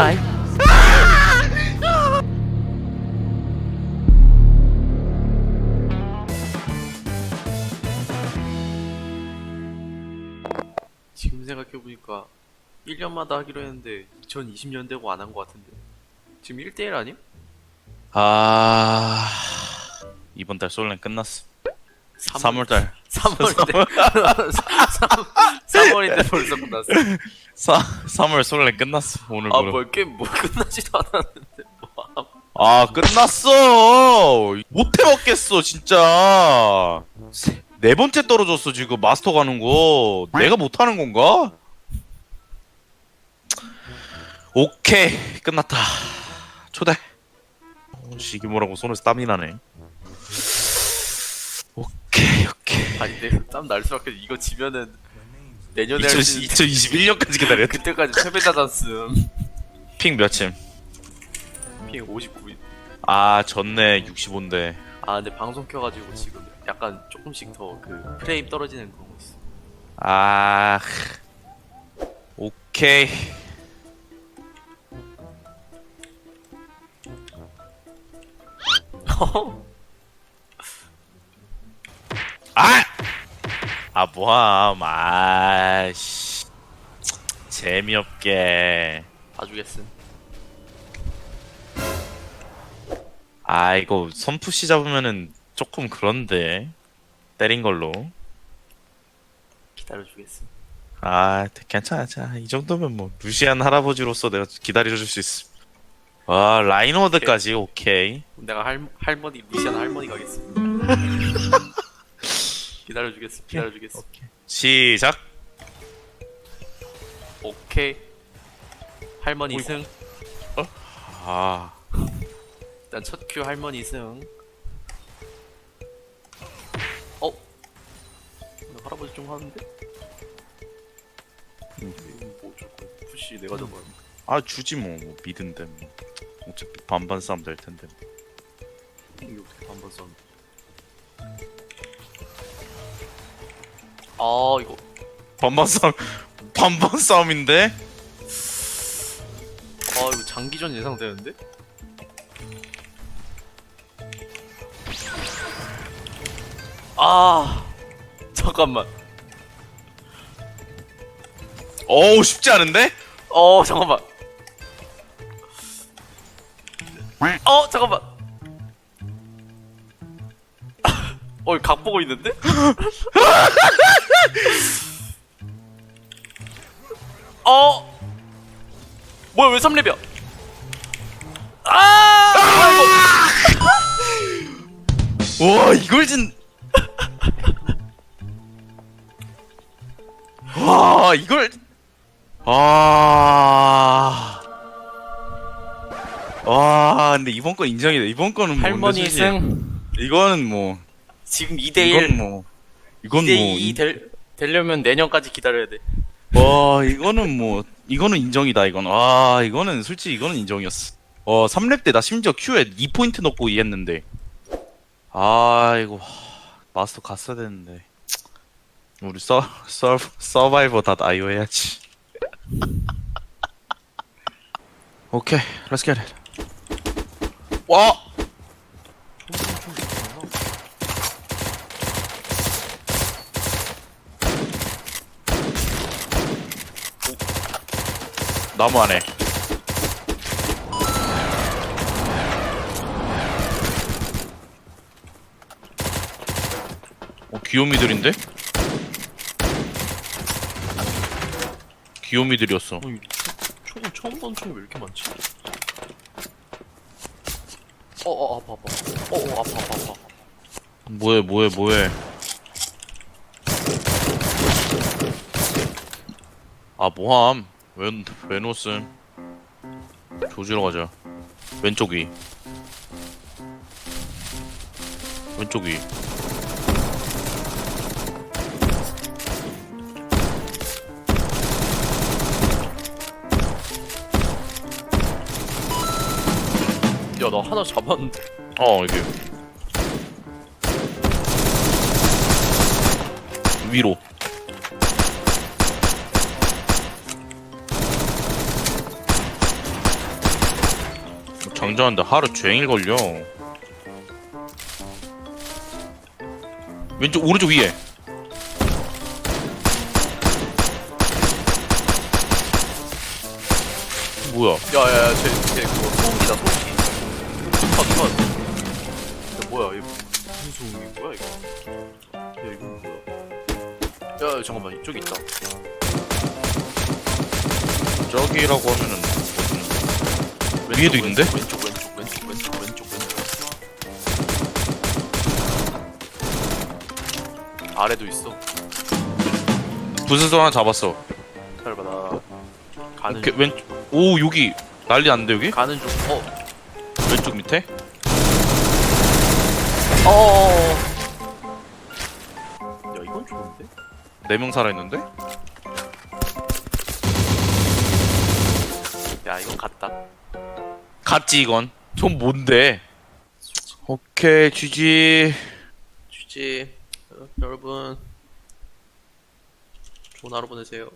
die. 지금 생각해보니까 1년마다 하기로 했는데 2020년 되고 안 한 것 같은데 지금 1대1 아님? 아 이번 달 솔랭 끝났어. 3월달. 3월인데 3월인데 벌써 끝났어. 3월 솔랭 끝났어 오늘 게임 뭐 끝나지도 않았는데. 뭐. 아 끝났어! 못해 먹겠어 진짜. 세- 네 번째 떨어졌어 지금 마스터 가는 거. 내가 못하는 건가? 오케이 끝났다. 초대. 어, 시기모라고 손에서 땀이 나네 오케이 오케이. 아니 내땀 날 수밖에 이거 지면은 내년에 할 수 2020, 2021년까지 기다려 그때까지 패배자 단숨 핑 몇침? 핑 59인. 아 졌네. 65인데. 아 근데 방송 켜가지고 지금 약간 조금씩 더 그 프레임 떨어지는 그런 거 있어. 아 오케이 아 뭐함. 아씨. 재미없게. 봐주겠음. 아 이거 선푸시 잡으면은 조금 그런데. 때린 걸로. 기다려주겠음. 아 괜찮아. 괜찮아 이 정도면 뭐 루시안 할아버지로서 내가 기다려줄 수 있어 와 라인워드까지. 오케이. 내가 할, 할머니 루시안 할머니 가겠습니다 기다려주겠음 기다려주겠음 시작. 오케이. 할머니 어이구. 승 아. 일단 첫 큐 할머니 승. 어? 나 할아버지 좀 하는데? 음, 뭐 조금 푸시 내가 잡아야 아 주지 뭐, 뭐 미든데 뭐. 어차피 반반 싸움 될 텐데 이게 어떻게 반반 싸움 아 이거. 반반 싸움 반반 싸움인데? 아 이거 장기전 예상되는데? 아 잠깐만. 어우 쉽지 않은데? 어 잠깐만. 어 잠깐만 어 각 보고 있는데? 어 뭐야 왜 3렙이야 아 와 이걸 진. 와 이걸. 아. 와 근데 이번 건 인정이다. 이번 거는 뭐 할머니 근데 솔직히 승 이거는 뭐 지금 이건 2대1 뭐 이건 2대2 뭐 될, 되려면 내년까지 기다려야 돼. 와 이거는 뭐 이거는 인정이다 이건. 와 이거는 솔직히 이거는 인정이었어. 어 3렙 때 나 심지어 Q에 2포인트 넣고 이했는데. 아 이거 하, 마스터 갔어야 되는데. 우리 서, 서, 서바이버 다 나이오 해야지. 오케이 let's get it. 와 나무 안에 어 귀요미들인데? 귀요미들이었어 어, 이 총, 총 처음 본 총이 왜 이렇게 많지? 어, 어, 아파, 아파. 어, 어, 아파, 아파, 아파. 뭐해 뭐해 뭐해 아 뭐함 왜, 왜 놓았음 조지러 가자. 왼쪽 위. 왼쪽 위. 야, 나 하나 잡았는데. 어 여기 위로 장전하는데 하루 종일 걸려. 왼쪽 오른쪽 위에. 뭐야? 야야야 쟤쟤 그거 소음기다 소음기 아 이거 야 뭐야 이거 무슨 소음기 뭐야 이거 야 이거 뭐야 야 잠깐만 이쪽에 있다 저기라고 하면은 위에도 있는데? 왼쪽 왼쪽 왼쪽 왼쪽 왼쪽 왼쪽 아래도 있어 부스스 하나 잡았어. 잘 받아 가는 오케이, 왼, 오 여기 난리 났는데 여기? 가는 중어 왼쪽 밑에? 어어어 야 이건 좋은데 네 명 살아있는데? 야 이건 갔다 갔지 이건. 전 뭔데? 오케이 GG. 취지 어, 여러분 좋은 하루 보내세요